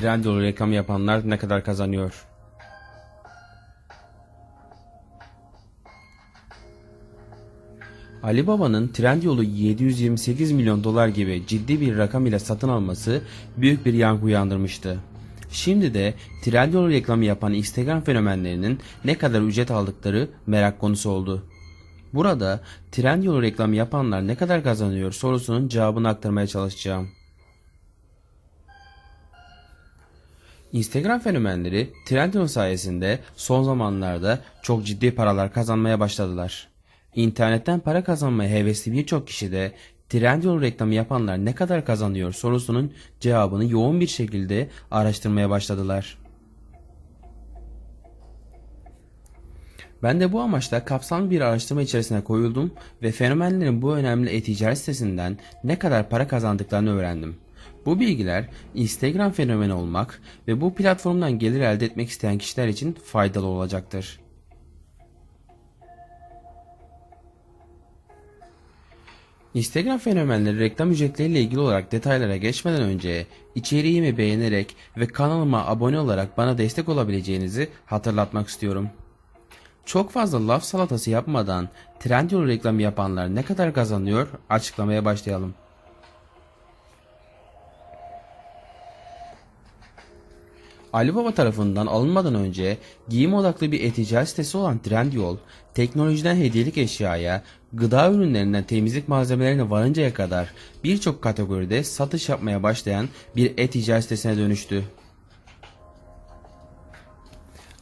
Trendyol reklam yapanlar ne kadar kazanıyor? Ali Baba'nın Trendyol'u 728 milyon dolar gibi ciddi bir rakam ile satın alması büyük bir yankı uyandırmıştı. Şimdi de Trendyol reklamı yapan Instagram fenomenlerinin ne kadar ücret aldıkları merak konusu oldu. Burada Trendyol reklamı yapanlar ne kadar kazanıyor sorusunun cevabını aktarmaya çalışacağım. Instagram fenomenleri Trendyol sayesinde son zamanlarda çok ciddi paralar kazanmaya başladılar. İnternetten para kazanmaya hevesli birçok kişi de Trendyol reklamı yapanlar ne kadar kazanıyor sorusunun cevabını yoğun bir şekilde araştırmaya başladılar. Ben de bu amaçla kapsamlı bir araştırma içerisine koyuldum ve fenomenlerin bu önemli e-ticaret sitesinden ne kadar para kazandıklarını öğrendim. Bu bilgiler Instagram fenomeni olmak ve bu platformdan gelir elde etmek isteyen kişiler için faydalı olacaktır. Instagram fenomenleri reklam ücretleriyle ilgili olarak detaylara geçmeden önce içeriğimi beğenerek ve kanalıma abone olarak bana destek olabileceğinizi hatırlatmak istiyorum. Çok fazla laf salatası yapmadan Trendyol reklamı yapanlar ne kadar kazanıyor açıklamaya başlayalım. Alibaba tarafından alınmadan önce giyim odaklı bir e-ticaret sitesi olan Trendyol, teknolojiden hediyelik eşyaya, gıda ürünlerinden temizlik malzemelerine varıncaya kadar birçok kategoride satış yapmaya başlayan bir e-ticaret sitesine dönüştü.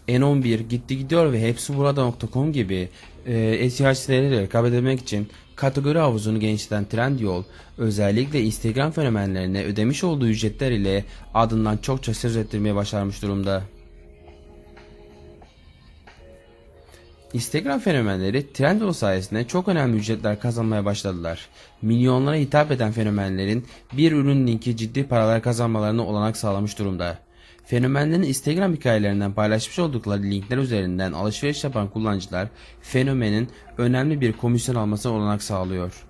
N11, Gitti Gidiyor ve Hepsi Burada.com gibi e, e-ticaret siteleriyle rekabet etmek için kategori havuzunu genişleten Trendyol, özellikle Instagram fenomenlerine ödemiş olduğu ücretler ile adından çokça söz ettirmeye başarmış durumda. Instagram fenomenleri Trendyol sayesinde çok önemli ücretler kazanmaya başladılar. Milyonlara hitap eden fenomenlerin bir ürün linki ciddi paralar kazanmalarına olanak sağlamış durumda. Fenomenlerin Instagram hikayelerinden paylaşmış oldukları linkler üzerinden alışveriş yapan kullanıcılar fenomenin önemli bir komisyon almasına olanak sağlıyor.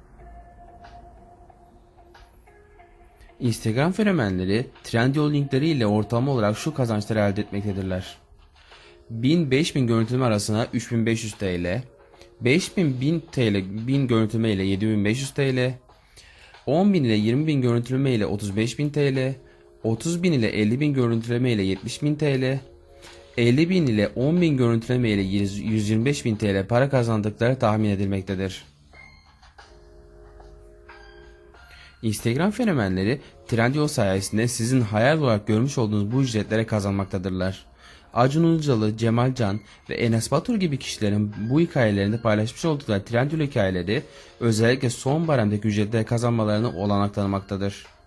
Instagram fenomenleri Trendyol linkleri ile ortalama olarak şu kazançları elde etmektedirler. 1000-5000 görüntüleme arasına 3500 TL, 5000 1000 TL 1000 görüntüleme ile 7500 TL, 10.000 ile 20.000 görüntüleme ile 35.000 TL, 30.000 ile 50.000 görüntüleme ile 70.000 TL, 50.000 ile 10.000 görüntüleme ile 125.000 TL para kazandıkları tahmin edilmektedir. Instagram fenomenleri Trendyol sayesinde sizin hayal olarak görmüş olduğunuz bu ücretlere kazanmaktadırlar. Acun Ilıcalı, Cemal Can ve Enes Batur gibi kişilerin bu hikayelerinde paylaşmış oldukları Trendyol hikayeleri özellikle son baremdeki ücretlere kazanmalarını olanak tanımaktadır.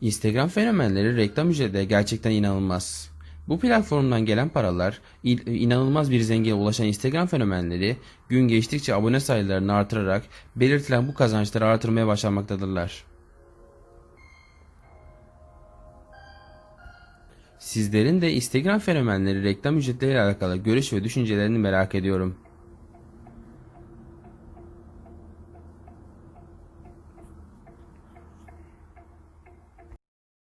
Instagram fenomenleri reklam ücretleri gerçekten inanılmaz. Bu platformdan gelen paralar in- inanılmaz bir zengine ulaşan Instagram fenomenleri gün geçtikçe abone sayılarını artırarak belirtilen bu kazançları artırmaya başarmaktadırlar. Sizlerin de Instagram fenomenleri reklam ücretleriyle alakalı görüş ve düşüncelerini merak ediyorum.